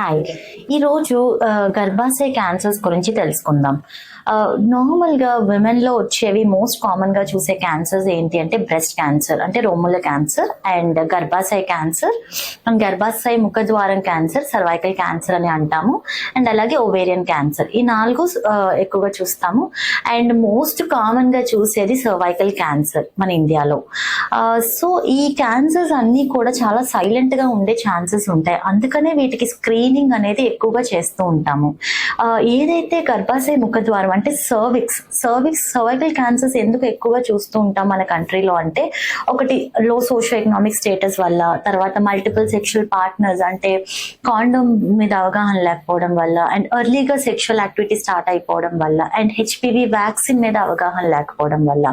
Hi ఈరోజు గర్భాశయ cancers గురించి తెలుసుకుందాం. నార్మల్గా విమెన్లో వచ్చేవి మోస్ట్ కామన్గా చూసే క్యాన్సర్స్ ఏంటి అంటే బ్రెస్ట్ క్యాన్సర్ అంటే రొమ్ముల క్యాన్సర్ అండ్ గర్భాశయ క్యాన్సర్ మనం గర్భాశయ ముఖద్వారం క్యాన్సర్ సర్వైకల్ క్యాన్సర్ అని అంటాము. అండ్ అలాగే ఓవేరియన్ క్యాన్సర్ ఈ నాలుగు ఎక్కువగా చూస్తాము. అండ్ మోస్ట్ కామన్గా చూసేది సర్వైకల్ క్యాన్సర్ మన ఇండియాలో. సో ఈ క్యాన్సర్స్ అన్నీ కూడా చాలా సైలెంట్గా ఉండే ఛాన్సెస్ ఉంటాయి. అందుకనే వీటికి స్క్రీన్ క్లీనింగ్ అనేది ఎక్కువగా చేస్తూ ఉంటాము. ఏదైతే గర్భాశయ ముఖద్వారం అంటే సర్విక్స్ సర్విక్స్ సర్వైకల్ క్యాన్సర్స్ ఎందుకు ఎక్కువగా చూస్తూ ఉంటాం మన కంట్రీలో అంటే ఒకటి లో సోషో ఎకనామిక్ స్టేటస్ వల్ల తర్వాత మల్టిపుల్ సెక్షువల్ పార్ట్నర్స్ అంటే కాండోమ్ మీద అవగాహన లేకపోవడం వల్ల అండ్ ఎర్లీగా సెక్షువల్ యాక్టివిటీ స్టార్ట్ అయిపోవడం వల్ల అండ్ హెచ్పివి వ్యాక్సిన్ మీద అవగాహన లేకపోవడం వల్ల.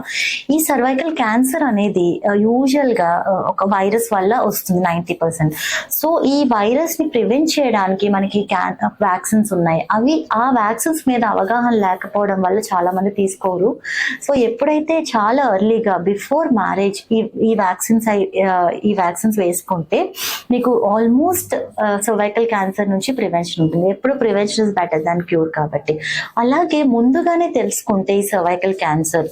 ఈ సర్వైకల్ క్యాన్సర్ అనేది యూజువల్గా ఒక వైరస్ వల్ల వస్తుంది నైంటీ పర్సెంట్ సో ఈ వైరస్ని ప్రివెంట్ చేయడానికి మనకి వ్యాక్సిన్స్ ఉన్నాయి. అవి ఆ వ్యాక్సిన్స్ మీద అవగాహన లేకపోవడం వల్ల చాలా మంది తీసుకోరు. సో ఎప్పుడైతే చాలా ఎర్లీగా బిఫోర్ మ్యారేజ్ ఈ ఈ వ్యాక్సిన్స్ ఈ వ్యాక్సిన్స్ వేసుకుంటే మీకు ఆల్మోస్ట్ సర్వైకల్ క్యాన్సర్ నుంచి ప్రివెన్షన్ ఉంటుంది. ఎప్పుడు prevention is better than cure కాబట్టి. అలాగే ముందుగానే తెలుసుకుంటే ఈ సర్వైకల్ క్యాన్సర్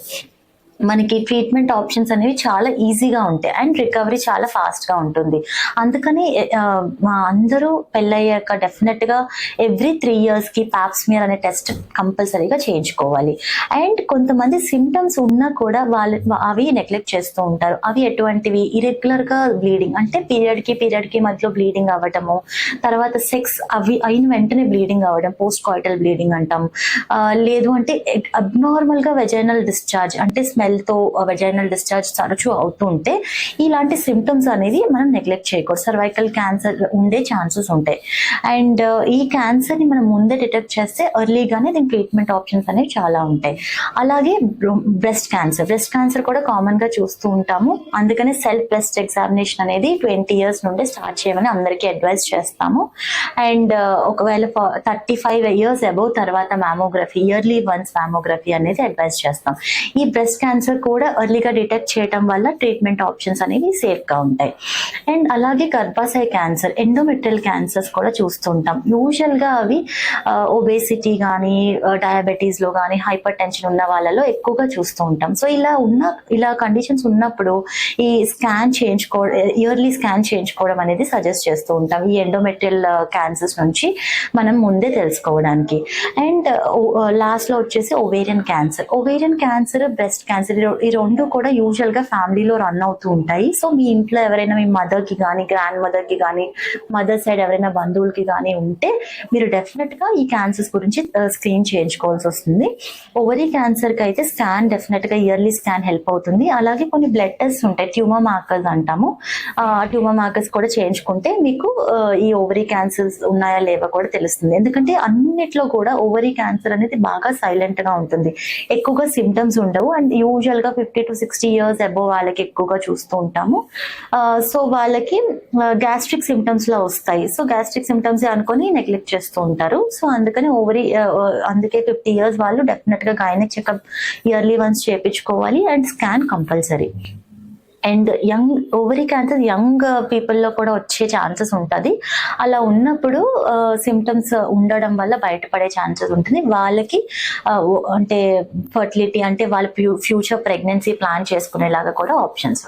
మనకి ట్రీట్మెంట్ ఆప్షన్స్ అనేవి చాలా ఈజీగా ఉంటాయి అండ్ రికవరీ చాలా ఫాస్ట్గా ఉంటుంది. అందుకని మా అందరూ పెళ్ళయ్యాక డెఫినెట్గా ఎవ్రీ త్రీ ఇయర్స్కి పాప్స్మియర్ అనే టెస్ట్ కంపల్సరీగా చేయించుకోవాలి. అండ్ కొంతమంది సిమ్టమ్స్ ఉన్నా కూడా వాళ్ళు అవి నెగ్లెక్ట్ చేస్తూ ఉంటారు. అవి ఎటువంటివి? ఇరెగ్యులర్గా బ్లీడింగ్ అంటే పీరియడ్కి పీరియడ్కి మధ్యలో బ్లీడింగ్ అవ్వటము తర్వాత సెక్స్ అవి అయిన వెంటనే బ్లీడింగ్ అవ్వడం పోస్ట్ కాయిటల్ బ్లీడింగ్ అంటాం. లేదు అంటే అబ్నార్మల్గా వెజైనల్ డిశ్చార్జ్ అంటే స్మెల్ స్మెల్తో వెజైనల్ డిశ్చార్జ్ తరచూ అవుతూ ఉంటే ఇలాంటి సిమ్టమ్స్ అనేది మనం నెగ్లెక్ట్ చేయకూడదు. సర్వైకల్ క్యాన్సర్ ఉండే ఛాన్సెస్ ఉంటాయి. అండ్ uh, ఈ క్యాన్సర్ని మనం ముందే డిటెక్ట్ చేస్తే ఎర్లీగానే దీని ట్రీట్మెంట్ ఆప్షన్స్ అనేవి చాలా ఉంటాయి. అలాగే బ్రెస్ట్ క్యాన్సర్ బ్రెస్ట్ క్యాన్సర్ కూడా కామన్గా చూస్తూ ఉంటాము. అందుకనే సెల్ఫ్ బ్రెస్ట్ ఎగ్జామినేషన్ అనేది ట్వంటీ ఇయర్స్ నుండి స్టార్ట్ చేయమని అందరికీ అడ్వైస్ చేస్తాము. అండ్ uh, ఒకవేళ థర్టీ ఫైవ్ ఇయర్స్ అబౌవ్ తర్వాత మ్యామోగ్రఫీ ఇయర్లీ వన్స్ మ్యామోగ్రఫీ అనేది అడ్వైస్ చేస్తాం. ఈ బ్రెస్ట్ క్యాన్సర్ క్యాన్సర్ కూడా ఎర్లీగా డిటెక్ట్ చేయడం వల్ల ట్రీట్మెంట్ ఆప్షన్స్ అనేవి సేఫ్గా ఉంటాయి. అండ్ అలాగే గర్భాశయ క్యాన్సర్ ఎండోమెట్రియల్ క్యాన్సర్స్ కూడా చూస్తుంటాం. యూజువల్గా అవి ఒబేసిటీ కానీ డయాబెటీస్లో కానీ హైపర్ టెన్షన్ ఉన్న వాళ్ళలో ఎక్కువగా చూస్తూ ఉంటాం. సో ఇలా ఉన్న ఇలా కండిషన్స్ ఉన్నప్పుడు ఈ స్కాన్ చేయించుకో ఇయర్లీ స్కాన్ చేయించుకోవడం అనేది సజెస్ట్ చేస్తూ ఉంటాం. ఈ ఎండోమెట్రియల్ క్యాన్సర్స్ నుంచి మనం ముందే తెలుసుకోవడానికి. అండ్ లాస్ట్లో వచ్చేసి ovarian cancer ovarian cancer breast cancer ఈ రెండు కూడా యూజువల్గా ఫ్యామిలీలో రన్ అవుతూ ఉంటాయి. సో మీ ఇంట్లో ఎవరైనా మీ మదర్కి కానీ గ్రాండ్ మదర్కి కానీ మదర్ సైడ్ ఎవరైనా బంధువులకి కానీ ఉంటే మీరు డెఫినెట్గా ఈ క్యాన్సర్స్ గురించి uh, స్క్రీన్ చేయించుకోవాల్సి వస్తుంది. ఓవరీ క్యాన్సర్కి అయితే స్కాన్ డెఫినెట్గా ఇయర్లీ స్కాన్ హెల్ప్ అవుతుంది. అలాగే కొన్ని బ్లడ్ టెస్ట్ ఉంటాయి. ట్యూమర్ మార్కర్స్ అంటాము. ఆ ట్యూమర్ మార్కర్స్ కూడా చేయించుకుంటే మీకు uh, ఈ ఓవరీ క్యాన్సర్స్ ఉన్నాయా లేవా కూడా తెలుస్తుంది. ఎందుకంటే అన్నిట్లో కూడా ఓవరీ క్యాన్సర్ అనేది బాగా సైలెంట్గా ఉంటుంది. ఎక్కువగా సిమ్టమ్స్ ఉండవు. అండ్ యూ గా fifty to sixty years above వాళ్ళకి ఎక్కువగా చూస్తూ ఉంటాము. సో వాళ్ళకి గ్యాస్ట్రిక్ సిమ్టమ్స్లో వస్తాయి. సో గ్యాస్ట్రిక్ సిమ్టమ్స్ అనుకొని నెగ్లెక్ట్ చేస్తూ ఉంటారు. సో అందుకని ఓవరీ అందుకే ఫిఫ్టీ ఇయర్స్ వాళ్ళు డెఫినెట్గా గైనిక్ చెకప్ ఇయర్లీ వన్స్ చేయించుకోవాలి and scan compulsory and young ovary cancer young పీపుల్లో కూడా వచ్చే ఛాన్సెస్ ఉంటుంది. అలా ఉన్నప్పుడు uh, సిమ్టమ్స్ uh, ఉండడం వల్ల బయటపడే ఛాన్సెస్ ఉంటుంది. వాళ్ళకి uh, అంటే ఫర్టిలిటీ అంటే వాళ్ళ ఫ్యూచర్ ప్రెగ్నెన్సీ ప్లాన్ చేసుకునేలాగా కూడా ఆప్షన్స్